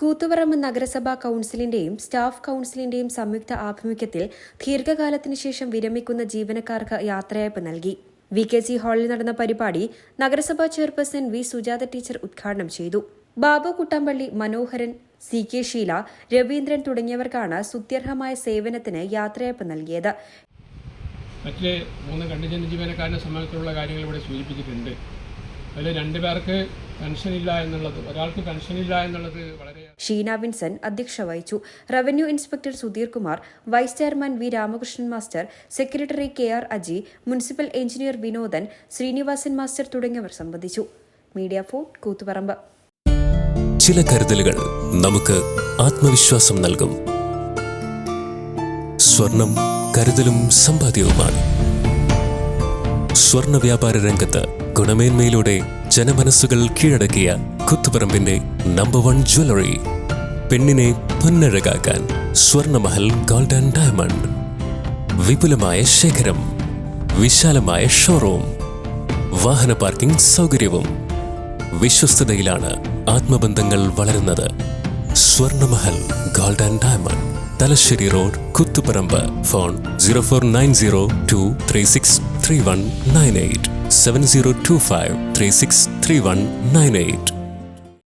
കൂത്തുപറമ്പ് നഗരസഭാ കൌൺസിലിന്റെയും സ്റ്റാഫ് കൌൺസിലിന്റെയും സംയുക്ത ആഭിമുഖ്യത്തിൽ ദീർഘകാലത്തിനുശേഷം വിരമിക്കുന്ന ജീവനക്കാർക്ക് യാത്രയയപ്പ് നൽകി. വി കെ സി ഹാളിൽ നടന്ന പരിപാടി നഗരസഭാ ചെയർപേഴ്സൺ വി സുജാത ടീച്ചർ ഉദ്ഘാടനം ചെയ്തു. ബാബു കുട്ടമ്പള്ളി മനോഹരൻ സി കെ ഷീല രവീന്ദ്രൻ തുടങ്ങിയവർക്കാണ് സുത്യർഹമായ സേവനത്തിന് യാത്രയയപ്പ് നൽകിയത്. മറ്റ് മൂന്ന് കണ്ടിജന്റ് ജീവനക്കാരുടെ സംബന്ധിച്ചുള്ള കാര്യങ്ങൾ ഇവിടെ സൂചിപ്പിച്ചിട്ടുണ്ട്. അതിൽ രണ്ടു പേർക്ക് പെൻഷനില്ല എന്നുള്ളത് ഒരാൾക്ക് പെൻഷനില്ല എന്നുള്ളത് വളരെ ഷീന വിൻസൻ അധ്യക്ഷ വഹിച്ചു. Revenue inspector Sudheer Kumar vice chairman V Ramakrishnan master secretary K R Aji municipal engineer Vinodan Sreenivasan master തുടങ്ങിയവർ സംബന്ധിച്ചു. Media for Koothuparamba. ചില കരുതലുകൾ നമുക്ക് ആത്മവിശ്വാസം നൽകും. സ്വർണം കരുതലും സമ്പാദ്യവുമാണ്. സ്വർണ വ്യാപാര രംഗത്ത് ഗുണമേന്മയിലൂടെ ജനമനസ്സുകൾ കീഴടക്കിയ കുത്തുപറമ്പിന്റെ നമ്പർ വൺ ജ്വല്ലറി പെണ്ണിനെ പൊന്നഴകാക്കാൻ സ്വർണമഹൽ ഗോൾഡ് ആൻഡ് ഡയമണ്ട് വിപുലമായ ശേഖരം വിശാലമായ ഷോറൂം വാഹന പാർക്കിംഗ് സൗകര്യവും വിശ്വസ്തതയിലാണ് ആത്മബന്ധങ്ങൾ വളരുന്നത്. Swarnamahal gold and diamond Thalassery road Kuthuparamba. Phone zero four nine zero two three six three one nine eight seven zero two five three six three one nine eight